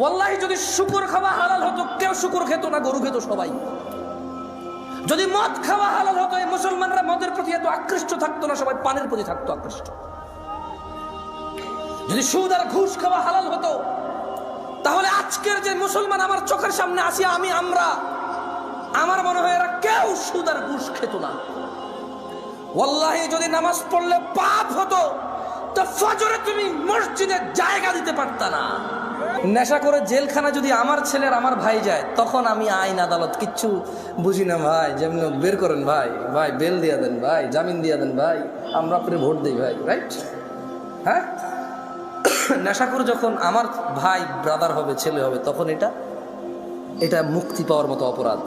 ওয়াল্লাহি, যদি শুকুর খাওয়া হালাল হতো, কেউ শুকুর খেত না, গরু খেত সবাই। যদি মদ খাওয়া হালাল হতো, এই মুসলমানরা মদের প্রতি এত আকৃষ্ট থাকতো না, সবাই পানের প্রতি থাকতো আকৃষ্ট। যদি সুদ আর ঘুষ খাওয়া হালাল হতো, তাহলে আজকের যে মুসলমান আমার চোখের সামনে আসি, আমি, আমরা, আমার মনে হয় এরা কেউ সুদ আর ঘুষ খেত না। ওয়াল্লাহি, যদি নামাজ পড়লে পাপ হতো তো ফজরে তুমি মসজিদে জায়গা দিতে পারতা নেশা করে জেলখানা যদি আমার ছেলের আমার ভাই যায়, তখন আমি আইন আদালত কিচ্ছু বুঝি না ভাই। যেমন বের করেন ভাই। ভাই, বেল দিয়া দেন ভাই, জামিন দিয়া দেন ভাই। আমরা আপনি ভোট দিই ভাই রাইট হ্যাঁ? নেশাখোর যখন আমার ভাই ব্রাদার হবে, ছেলে হবে, তখন এটা এটা মুক্তি পাওয়ার মতো অপরাধ।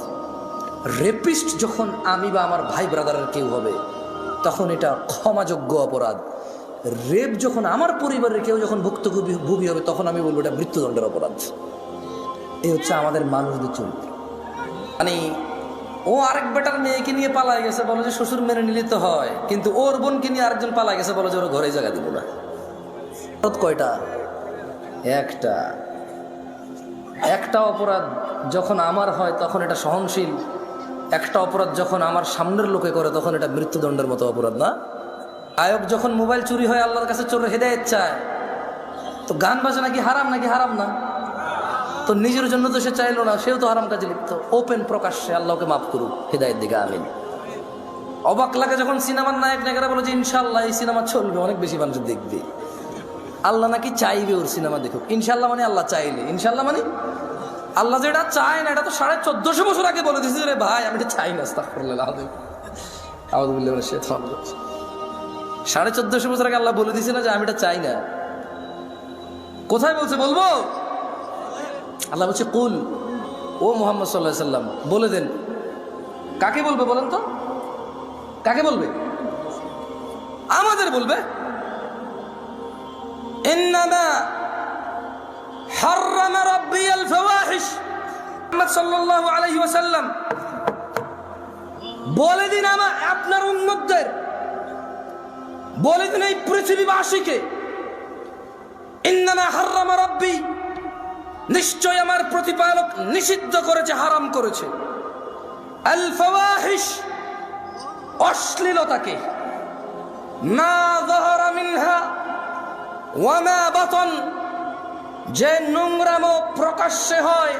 রেপিস্ট যখন আমি বা আমার ভাই ব্রাদারের কেউ হবে, তখন এটা ক্ষমাযোগ্য অপরাধ। রেপ যখন আমার পরিবারের কেউ যখন ভুক্তভোগী ভোগী হবে, তখন আমি বলব এটা মৃত্যুদণ্ডের অপরাধ। এই হচ্ছে আমাদের মানুষদের চরিত্র। মানে ও আরেক বেটার মেয়েকে নিয়ে পালা গেছে, বলো যে শ্বশুর মেনে নিলে তো হয়, কিন্তু ওর বোনকে নিয়ে আরেকজন পালা গেছে, বলো যে ওর ঘরে জায়গা দিব না। কয়টা? একটা। একটা অপরাধ যখন আমার হয়, তখন এটা সহনশীল। একটা অপরাধ যখন আমার সামনের লোকে করে, তখন এটা মৃত্যুদণ্ডের মতো অপরাধ না? আয়ক যখন মোবাইল চুরি হয়, আল্লাহর কাছে চোর হেদায়ত চায়। তো গান বাজনা কি হারাম, নাকি হারাম না? তো নিজের জন্য তো সে চাইলো না, সেও তো হারাম কাজে লিপ্ত। ওপেন প্রকাশ্যে আল্লাহকে মাফ করুক, হেদায়ত দিকে আমিন। অবাক লাগে যখন সিনেমার নায়ক নায়িকারা বলে যে ইনশাল্লাহ এই সিনেমা চলবে, অনেক বেশি মানুষ দেখবে। আল্লাহ নাকি চাইবে ওর সিনেমা দেখুক। ইনশাল্লাহ মানে আল্লাহ চাইলে। ইনশাল্লাহ মানে আল্লাহ যেটা চায় না, এটা তো সাড়ে চোদ্দশো বছর আগে বলে দিয়েছে রে ভাই, আমি এটা চাই না, আস্তাগফিরুল্লাহ আউযুবিল্লাহি মিনাশ শাইতানির রাজিম। সাড়ে চোদ্দশো বছর আগে আল্লাহ বলে দিয়েছে না যে আমি এটা চাই না কোথায় বলছে বলবো আল্লাহ বলছে কুল ও মোহাম্মদ সাল্লাহ সাল্লাম বলে দেন কাকে বলবে বলেন তো কাকে বলবে আমাদের বলবে إنما حرم ربي الفواحش محمد صلى الله عليه وسلم বলে দিন আমার আপনার উন্মতদের বলে দিন এই পৃথিবীবাসীকে, ইন্নামা হার্রামা রব্বি। নিশ্চয় আমার প্রতিপালক নিষিদ্ধ করেছে, হারাম করেছে। আল অশ্লীলতাকে, মা যাহারা মিনহা বাতন, যে নোংরামো প্রকাশ্যে হয়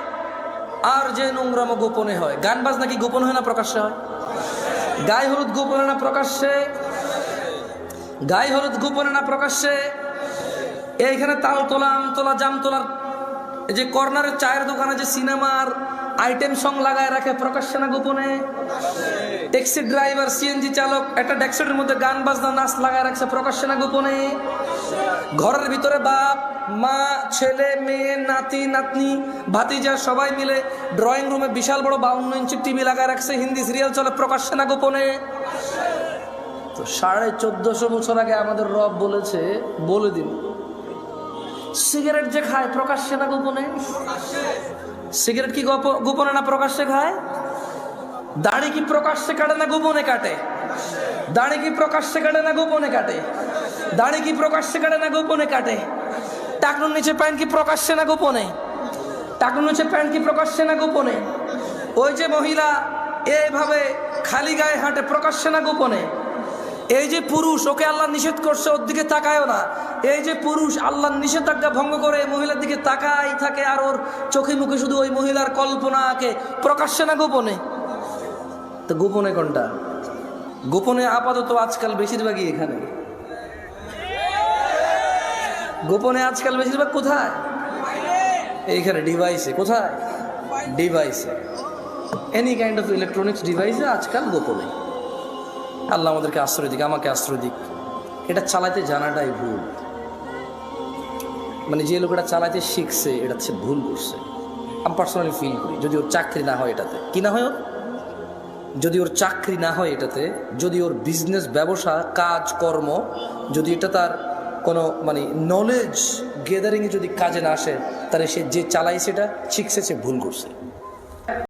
আর যে নোংরামো গোপনে হয়। গান বাজনা কি গোপন হয় না প্রকাশ্যে হয়? গায়ে হলুদ গোপনে না প্রকাশ্যে? গায়ে হলুদ গোপনে না প্রকাশ্যে, এইখানে তাল তোলা, আম তোলা, জাম তোলার এই যে কর্নারের চায়ের দোকানে যে সিনেমার আইটেম সং লাগায় রাখে প্রকাশ্যে না গোপনে। ট্যাক্সি ড্রাইভার সিএনজি চালক, একটা ডেক্সেটের মধ্যে গান, বাজনা, নাচ লাগায় রাখছে প্রকাশ্যে না গোপনে। ঘরের ভিতরে বাপ, মা, ছেলে, মেয়ে, নাতি, নাতনি, ভাতিজা সবাই মিলে ড্রয়িং রুমে বিশাল বড় বাউন্ন ইঞ্চি টিভি লাগায় রাখছে। হিন্দি সিরিয়াল চলে প্রকাশ্যে না গোপনে। সাড়ে চোদ্দশো বছর আগে আমাদের রব বলেছে, বলে দিন। সিগারেট যে খায়, প্রকাশ্যে না গোপনে? সিগারেট কি গোপ- গোপনে না প্রকাশ্যে খায়? দাড়ি কি প্রকাশ্যে কাটে না গোপনে কাটে? দাড়ি কি প্রকাশ্যে কাটে না গোপনে কাটে? দাড়ি কি প্রকাশ্যে কাটে না গোপনে কাটে? টাকনুর নিচে প্যান্ট কি প্রকাশ্যে না গোপনে? টাকনুর নিচে প্যান্ট কি প্রকাশ্যে না গোপনে? ওই যে মহিলা এভাবে খালি গায়ে হাঁটে, প্রকাশ্যে না গোপনে? এই যে পুরুষ, ওকে আল্লাহ নিষেধ করছে, ওর দিকে তাকায়ও না। এই যে পুরুষ আল্লাহর নিষেধাজ্ঞা ভঙ্গ করে মহিলার দিকে তাকাই থাকে, আর ওর চোখে মুখে শুধু ওই মহিলার কল্পনাকে প্রকাশ্যে না গোপনে? তো গোপনে কোনটা? গোপনে আপাতত আজকাল বেশিরভাগই এখানে। গোপনে আজকাল বেশিরভাগ কোথায়? এইখানে ডিভাইসে কোথায়? ডিভাইসে এনি কাইন্ড অফ ইলেকট্রনিক্স ডিভাইসে আজকাল গোপনে। আল্লাহ আমাদেরকে আশ্রয় দিক, আমাকে আশ্রয় দিক। এটা চালাতে জানাটাই ভুল। মানে যে লোক এটা চালাতে শিখছে, এটা হচ্ছে ভুল করছে। আমি পার্সোনালি ফিল করি, যদি ওর চাকরি না হয় এটাতে। কি না হয় যদি ওর চাকরি না হয় এটাতে, যদি ওর বিজনেস ব্যবসা, কাজ, কর্ম, যদি এটা তার কোনো মানে নলেজ গেদারিংয়ে যদি কাজে না আসে, তাহলে সে যে চালাই সেটা শিখছে, সে ভুল করছে।